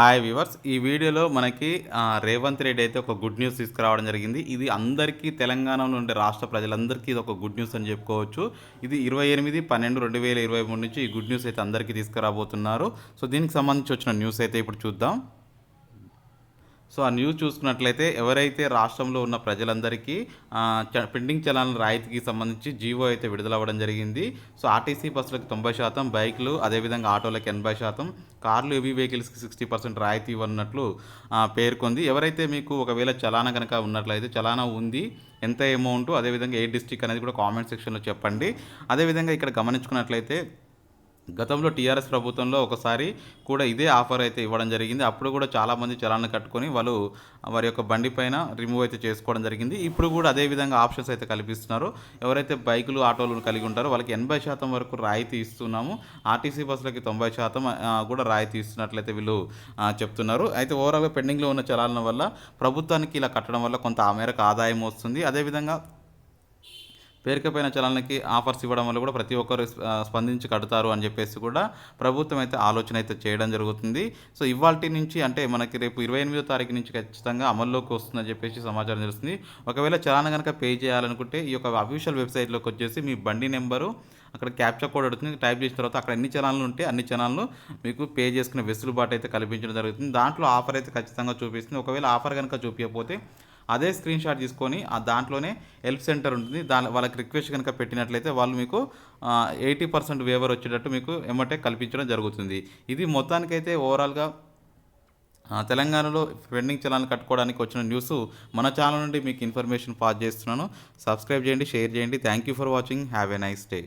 Hi viewers ఈ వీడియోలో మనకి రేవంత్ రెడ్డి అయితే ఒక గుడ్ న్యూస్ తీసుకురావడం జరిగింది. ఇది అందరికీ తెలంగాణలో ఉండే రాష్ట్ర ప్రజలందరికీ ఇది ఒక గుడ్ న్యూస్ అని చెప్పుకోవచ్చు. ఇది ఇరవై ఎనిమిది పన్నెండు రెండు వేల ఇరవై మూడు నుంచి ఈ గుడ్ న్యూస్ అయితే అందరికీ తీసుకురాబోతున్నారు. సో దీనికి సంబంధించి వచ్చిన న్యూస్ అయితే ఇప్పుడు చూద్దాం. సో ఆ న్యూస్ చూసుకున్నట్లయితే ఎవరైతే రాష్ట్రంలో ఉన్న ప్రజలందరికీ చ- పెండింగ్ చలాన్ రాయితీకి సంబంధించి జీవో అయితే విడుదలవ్వడం జరిగింది. సో ఆర్టీసీ బస్సులకు తొంభై శాతం బైకులు అదేవిధంగా ఆటోలకు ఎనభై శాతం కార్లు హెవీ వెహికల్స్కి సిక్స్టీ పర్సెంట్ రాయితీ ఇవ్వనున్నట్లు పేర్కొంది. ఎవరైతే మీకు ఒకవేళ చలానా కనుక ఉన్నట్లయితే చలానా ఉంది ఎంత అమౌంట్ అదేవిధంగా ఏ డిస్టిక్ అనేది కూడా కామెంట్ సెక్షన్లో చెప్పండి. అదేవిధంగా ఇక్కడ గమనించుకున్నట్లయితే గతంలో టీఆర్ఎస్ ప్రభుత్వంలో ఒకసారి కూడా ఇదే ఆఫర్ అయితే ఇవ్వడం జరిగింది. అప్పుడు కూడా చాలామంది చలాన్ని కట్టుకొని వాళ్ళు వారి యొక్క బండి పైన రిమూవ్ అయితే చేసుకోవడం జరిగింది. ఇప్పుడు కూడా అదే విధంగా ఆప్షన్స్ అయితే కల్పిస్తున్నారు. ఎవరైతే బైకులు ఆటోలు కలిగి ఉంటారో వాళ్ళకి ఎనభై శాతం వరకు రాయితీ ఇస్తున్నాము. ఆర్టీసీ బస్సులకి తొంభై శాతం కూడా రాయితీ ఇస్తున్నట్లయితే వీళ్ళు చెప్తున్నారు. అయితే ఓవరాల్గా పెండింగ్లో ఉన్న చలాలను వల్ల ప్రభుత్వానికి ఇలా కట్టడం వల్ల కొంత ఆ మేరకు ఆదాయం వస్తుంది. అదేవిధంగా పేరుకపోయిన చలనకి ఆఫర్స్ ఇవ్వడం వల్ల కూడా ప్రతి ఒక్కరు స్పందించి కడతారు అని చెప్పేసి కూడా ప్రభుత్వం అయితే ఆలోచన అయితే చేయడం జరుగుతుంది. సో ఇవాల్టి నుంచి అంటే మనకి రేపు ఇరవై ఎనిమిదో తారీఖు నుంచి ఖచ్చితంగా అమల్లోకి వస్తుందని చెప్పేసి సమాచారం తెలుస్తుంది. ఒకవేళ చలాన కనుక పే చేయాలనుకుంటే ఈ యొక్క అఫీషియల్ వెబ్సైట్లోకి వచ్చేసి మీ బండి నెంబరు అక్కడ క్యాప్చర్ కోడ్ అడుగుతుంది టైప్ చేసిన తర్వాత అక్కడ ఎన్ని ఛానళ్ళు ఉంటే అన్ని ఛానళ్ళు మీకు పే చేసుకునే వెసులుబాటు అయితే కల్పించడం జరుగుతుంది. దాంట్లో ఆఫర్ అయితే ఖచ్చితంగా చూపిస్తుంది. ఒకవేళ ఆఫర్ కనుక చూపించకపోతే అదే స్క్రీన్ షాట్ తీసుకొని ఆ దాంట్లోనే హెల్ప్ సెంటర్ ఉంటుంది. దాని వాళ్ళకి రిక్వెస్ట్ కనుక పెట్టినట్లయితే వాళ్ళు మీకు ఎయిటీ పర్సెంట్ వేవర్ వచ్చేటట్టు మీకు ఎమ్మటే కల్పించడం జరుగుతుంది. ఇది మొత్తానికైతే ఓవరాల్గా తెలంగాణలో పెండింగ్ చలాన్ని కట్టుకోవడానికి వచ్చిన న్యూస్ మన ఛానల్ నుండి మీకు ఇన్ఫర్మేషన్ పాస్ చేస్తున్నాను. సబ్స్క్రైబ్ చేయండి షేర్ చేయండి. Thank you for watching have a nice day